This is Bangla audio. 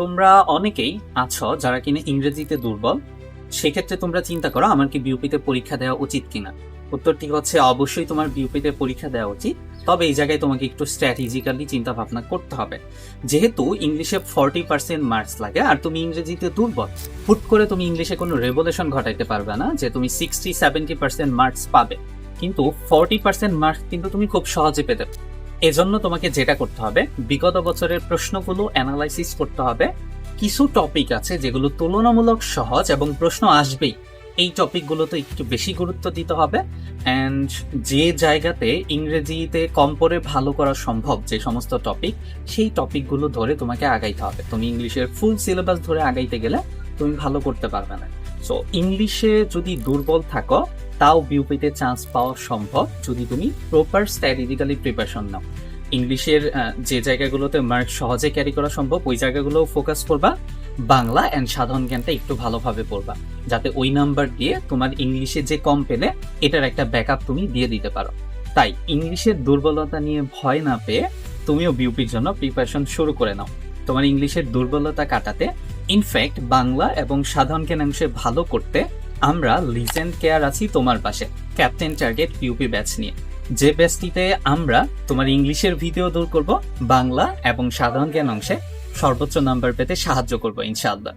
তোমরা অনেকেই আছো যারা কিনা ইংরেজিতে দুর্বল। সেক্ষেত্রে তোমরা চিন্তা করো, আমার কি বিউপিতে পরীক্ষা দেওয়া উচিত কিনা? উত্তরটি হচ্ছে, অবশ্যই তোমার বিউপিতে পরীক্ষা দেওয়া উচিত। তবে এই জায়গায় তোমাকে একটু স্ট্র্যাটেজিক্যালি চিন্তা ভাবনা করতে হবে। যেহেতু ইংলিশে ফর্টি পার্সেন্ট মার্কস লাগে, আর তুমি ইংরেজিতে দুর্বল, হুট করে তুমি ইংলিশে কোনো রেভলিউশন ঘটাইতে পারবে না যে তুমি সিক্সটি সেভেন্টি পার্সেন্ট মার্কস পাবে। কিন্তু ফর্টি পার্সেন্ট মার্কস কিন্তু তুমি খুব সহজে পেতে। এজন্য তোমাকে যেটা করতে হবে, বিগত বছরের প্রশ্নগুলো অ্যানালাইসিস করতে হবে। কিছু টপিক আছে যেগুলো তুলনামূলক সহজ এবং প্রশ্ন আসবেই। এই টপিকগুলোতে একটু বেশি গুরুত্ব দিতে হবে। অ্যান্ড যে জায়গাতে ইংরেজিতে কম পড়ে ভালো করা সম্ভব যে সমস্ত টপিক সেই টপিকগুলো ধরে তোমাকে আগাইতে হবে। তুমি ইংলিশের ফুল সিলেবাস ধরে আগাইতে গেলে তুমি ভালো করতে পারবে না। সো ইংলিশে যদি দুর্বল থাকো, তাও বিউপিতে চান্স পাওয়া সম্ভব যদি তুমি প্রপার স্ট্র্যাটেজিক্যালি প্রিপারেশন নাও। ইংলিশের যে জায়গাগুলোতে মার্ক সহজে ক্যারি করা সম্ভব, ওই জায়গাগুলো ফোকাস করবা। বাংলা অ্যান্ড সাধারণ জ্ঞানটা একটু ভালোভাবে পড়বা, যাতে ওই নাম্বার দিয়ে তোমার ইংলিশে যে কম পেলে, এটার একটা ব্যাকআপ তুমি দিয়ে দিতে পারো। তাই ইংলিশের দুর্বলতা নিয়ে ভয় না পেয়ে তুমিও বিউপির জন্য প্রিপারেশন শুরু করে নাও। তোমার ইংলিশের দুর্বলতা কাটাতে ইনফ্যাক্ট বাংলা এবং সাধারণ অংশে ভালো করতে আমরা লিজেন্ড কেয়ার আছি তোমার পাশে ক্যাপ্টেন টার্গেট পিউপি ব্যাচ নিয়ে। যে ব্যাচটিতে আমরা তোমার ইংলিশের ভিডিও দূর করব, বাংলা এবং সাধারণ জ্ঞান অংশে সর্বোচ্চ নাম্বার পেতে সাহায্য করব, ইনশাআল্লাহ।